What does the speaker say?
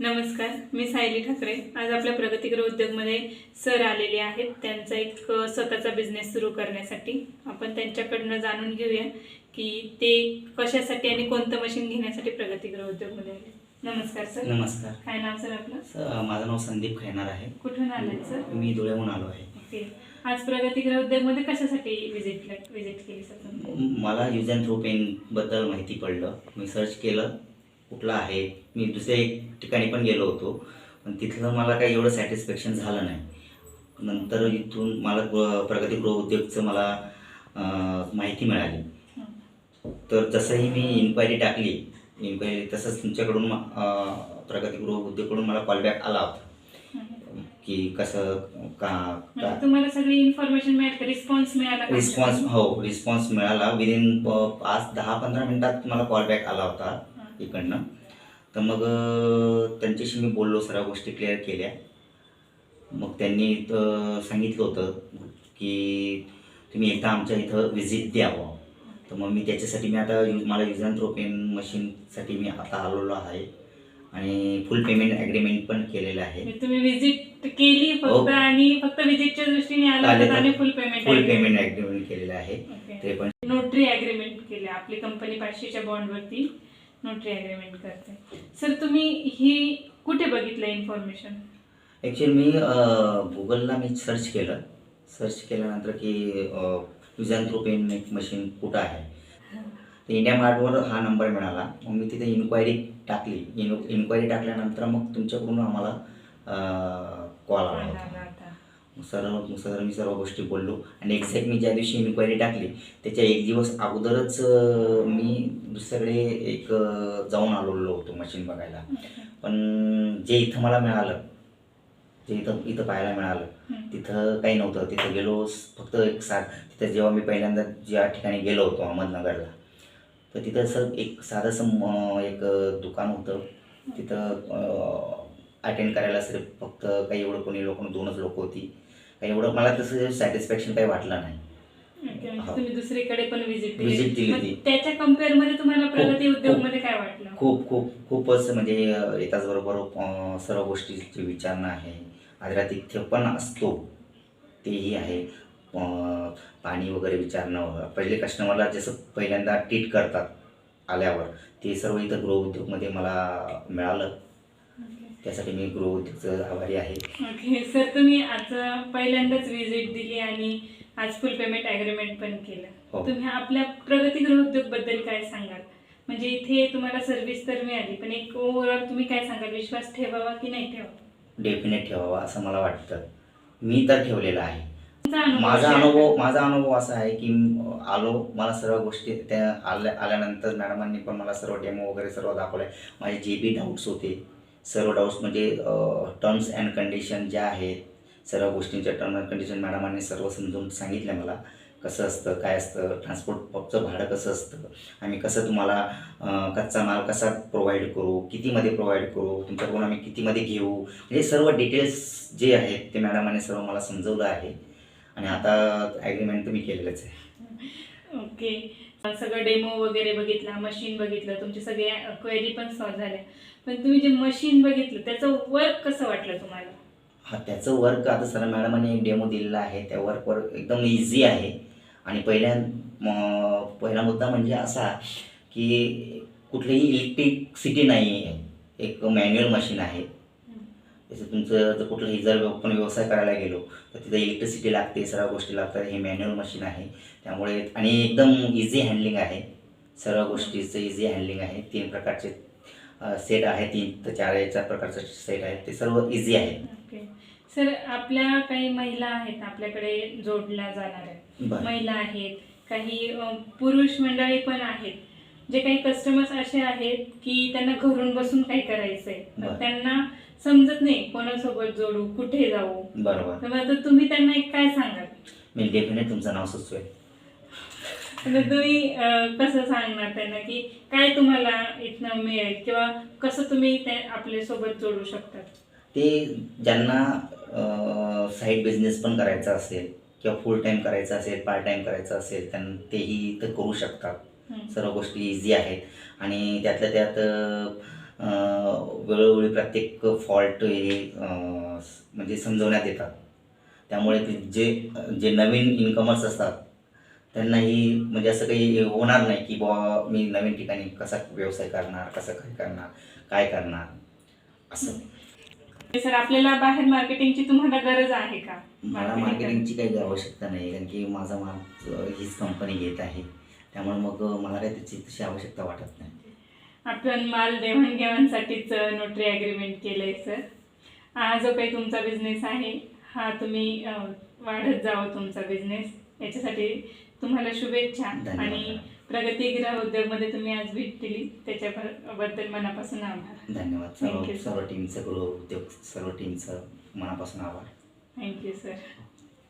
नमस्कार मी सायली ठाकरे. आज आपल्या प्रगतीगृह उद्योगमध्ये सर आलेले आहेत. त्यांचा एक स्वतःचा बिझनेस सुरू करण्यासाठी. आपण त्यांच्याकडनं जाणून घेऊया की ते कशासाठी आणि कोणतं मशीन घेण्यासाठी प्रगतीगृह उद्योगमध्ये आले. नमस्कार सर. नमस्कार. काय नाव सर आपलं? स- माझं नाव संदीप खैनार आहे. कुठून आले सर? मी धुळ्याहून आलो आहे. ओके. आज प्रगतीगृह उद्योगमध्ये कशासाठी विजिट विजिट केली सर मला यूज अँड थ्रो पेनबद्दल माहिती पडलं. मी सर्च केलं. कुठलं आहे मी दुसऱ्या एक ठिकाणी पण गेलो होतो पण तिथलं मला काही एवढं सॅटिस्फॅक्शन झालं नाही नंतर इथून मला ग- प्रगतीगृह उद्योगचं मला माहिती मिळाली. तर जसंही मी इन्क्वायरी टाकली इन्क्वायरी तसंच तुमच्याकडून अं, प्रगतीगृह उद्योगकडून मला कॉलबॅक आला होता. की कसं का म्हणजे तुम्हाला सगळी इन्फॉर्मेशन मिळाली रिस्पॉन्स मिळाला? रिस्पॉन्स हो रिस्पॉन्स मिळाला विदिन पाच दहा पंधरा मिनिटात मला कॉल बॅक आला होता. इकडनं तर मग त्यांच्याशी मी बोललो सर्व गोष्टी क्लिअर केल्या. मग त्यांनी इथं सांगितलं होतं की तुम्ही एकदा आमच्या इथं व्हिजिट द्यावं तर मग मी त्याच्यासाठी मी आता यूज मला यूज अँड थ्रो पेन मशीनसाठी मी आता आलेलो आहे. आणि फुल पेमेंट ॲग्रीमेंट पण केलेलं आहे. म्हणजे तुम्ही विजिट केली हो. फक्त आणि फक्त विजिटच्या दृष्टीने आला आणि full payment full payment agreement केलेलं आहे. ते पण नोटरी अग्रीमेंट केले आपली कंपनी पाचशेच्या बॉन्डवरती नोटरी अग्रीमेंट करते. सर तुम्ही ही कुठे बघितलं इन्फॉर्मेशन ॲक्च्युली मी गुगलला मी सर्च केलं. सर्च केल्यानंतर की use and throw pen machine कुठं आहे? तर इंडिया मार्टवर हा नंबर मिळाला. मग मी तिथे इन्क्वायरी टाकली. इन इन्क्वायरी टाकल्यानंतर मग तुमच्याकडून आम्हाला कॉल आला होता. सर्व मग सर्व मी सर्व गोष्टी बोललो. आणि एक्झॅक्ट मी ज्या दिवशी इन्क्वायरी टाकली त्याच्या एक दिवस अगोदरच मी दुसरीकडे एक जाऊन आलेलो होतो मशीन बघायला. पण जे इथं मला मिळालं जे इथं इथं पाहायला मिळालं तिथं काही नव्हतं. तिथं गेलो फक्त एक साध तिथं जेव्हा मी पहिल्यांदा ज्या ठिकाणी गेलो होतो अहमदनगरला तर तिथं असं एक साधंसं एक दुकान होतं. तिथं अटेंड करायला सिर्फ फक्त काही एवढं कोणी लोक दोनच लोक होती. काही एवढं मला तसं सॅटिस्फॅक्शन काही वाटलं नाही. हो. तुम्ही दुसरीकडे पण विजिट Visit दिली मग ती. त्याच्या कंपेअरमध्ये तुम्हाला प्रगती खूप- उद्योगमध्ये काय वाटलं? खूप खूप खूपच म्हणजे अं, त्याचबरोबर अं, सर्व गोष्टीची विचारणा आहे. आदरातिथ्य पण असतो. तेही आहे. अं, पाणी वगैरे विचारणं पहिले कस्टमरला जसं पहिल्यांदा ट्रीट करतात आल्यावर ते सर्व इथं गृह उद्योगमध्ये मला मिळालं. त्यासाठी मी गृह उद्योगचं आभारी आहे. ओके सर तुम्ही आज पहिल्यांदाच विजिट दिली आणि आज फुल पेमेंट अग्रीमेंट पण केलं. हो. तुम्ही आपल्या प्रगतीगृह उद्योगबद्दल काय सांगाल? म्हणजे इथे तुम्हाला सर्व्हिस तर मिळाली पण एक ओव्हरऑल तुम्ही काय सांगाल? विश्वास ठेवावा की नाही ठेवावा? डेफिनेट ठेवावा असं मला वाटतं. मी तर ठेवलेलं आहे. तुमचा अनुभव माझा share अनुभव. माझा अनुभव असा आहे की म- आलो मला सर्व गोष्टी त्या आल्या आल्यानंतर मॅडमांनी पण मला सर्व डेमो वगैरे सर्व दाखवलं माझे जे बी डाऊट्स होते सर्व डाऊट्स म्हणजे टर्म्स अँड कंडिशन ज्या आहेत सर्व गोष्टींच्या टर्म अँड कंडिशन मॅडमांनी सर्व समजून सांगितलं मला. कसं असतं काय असतं ट्रान्सपोर्ट पबचं भाडं कसं असतं आम्ही कसं तुम्हाला कच्चा माल कसा प्रोव्हाइड करू कितीमध्ये प्रोव्हाइड करू तुमच्याकडून आम्ही कितीमध्ये घेऊ म्हणजे सर्व डिटेल्स जे आहेत ते मॅडमांनी सर्व मला समजवलं आहे. आणि आता ॲग्रीमेंट तुम्ही केलेलंच आहे. ओके. सगळं डेमो वगैरे बघितला मशीन बघितलं तुमचे सगळे क्वेरी पण सॉल्व्ह झाल्या. पण तुम्ही जे मशीन बघितलं त्याचं वर्क कसं वाटलं तुम्हाला? हा त्याचं वर्क आता सर मॅडमांनी एक डेमो दिलेला आहे. त्या वर्कवर एकदम इझी आहे. आणि पहिल्या पहिला मुद्दा म्हणजे असा की कुठलीही इलेक्ट्रिसिटी नाही आहे एक मॅन्युअल मशीन आहे. जसं तुमचं जर कुठलंही जर आपण व्यवसाय करायला गेलो तर तिथं इलेक्ट्रिसिटी लागते सर्व गोष्टी लागतात हे मॅन्युअल मशीन आहे. त्यामुळे आणि एकदम इझी हँडलिंग आहे. सर्व गोष्टीचं इझी हँडलिंग आहे. तीन प्रकारचे सेट आहे तीन ते चार याच्या प्रकारचं सेट आहे ते सर्व इझी आहे. सर आपल्या काही महिला आहेत आपल्याकडे जोडल्या जाणाऱ्या. महिला आहेत काही पुरुष मंडळी पण आहेत. जे काही कस्टमर्स असे आहेत की त्यांना घरून बसून काही करायचंय. तर त्यांना समजत नाही कोणासोबत जोडू कुठे जाऊ. बरोबर. तर आता तुम्ही त्यांना एक काय सांगाल? मी डेफिनेट तुमचं नाव सुचवेल. तर तुम्ही कसं सांगणार त्यांना की काय तुम्हाला इथनं मिळेल किंवा कसं तुम्ही ते आपल्यासोबत जोडू शकतात ते ज्यांना साईड बिझनेस पण करायचा असेल किंवा फुल टाईम करायचा असेल पार्ट टाईम करायचं असेल त्यांना तेही ते करू शकतात. सर्व गोष्टी इझी आहेत. आणि त्यातल्या त्यात वेळोवेळी प्रत्येक फॉल्ट हे म्हणजे समजवण्यात येतात. त्यामुळे ते जे जे नवीन इन्कमर्स असतात त्यांनाही म्हणजे असं काही होणार नाही की बुवा मी नवीन ठिकाणी कसा व्यवसाय करणार कसं काय करणार काय करणार असं. सर आपल्याला बाहेर मार्केटिंगची तुम्हाला गरज आहे का? मला मार्केटिंगची काही आवश्यकता नाही कारण की माझा माल हीच कंपनी घेत आहे. त्यामुळे मग मला काही त्याची तशी आवश्यकता वाटत नाही. आपण माल देवाणघेवाणसाठीच नोटरी ॲग्रीमेंट केलंय सर हा जो काही तुमचा बिझनेस आहे हा तुम्ही वाढत जावं तुमचा बिझनेस याच्यासाठी तुम्हाला शुभेच्छा. आणि प्रगतीगृह उद्योगमध्ये तुम्ही आज भेट दिली. त्याच्याबद्दल मनापासून आभार. धन्यवाद. सर्व. सर्व टीमचं गृह उद्योग सर्व टीमचं मनापासून आभार. Thank you sir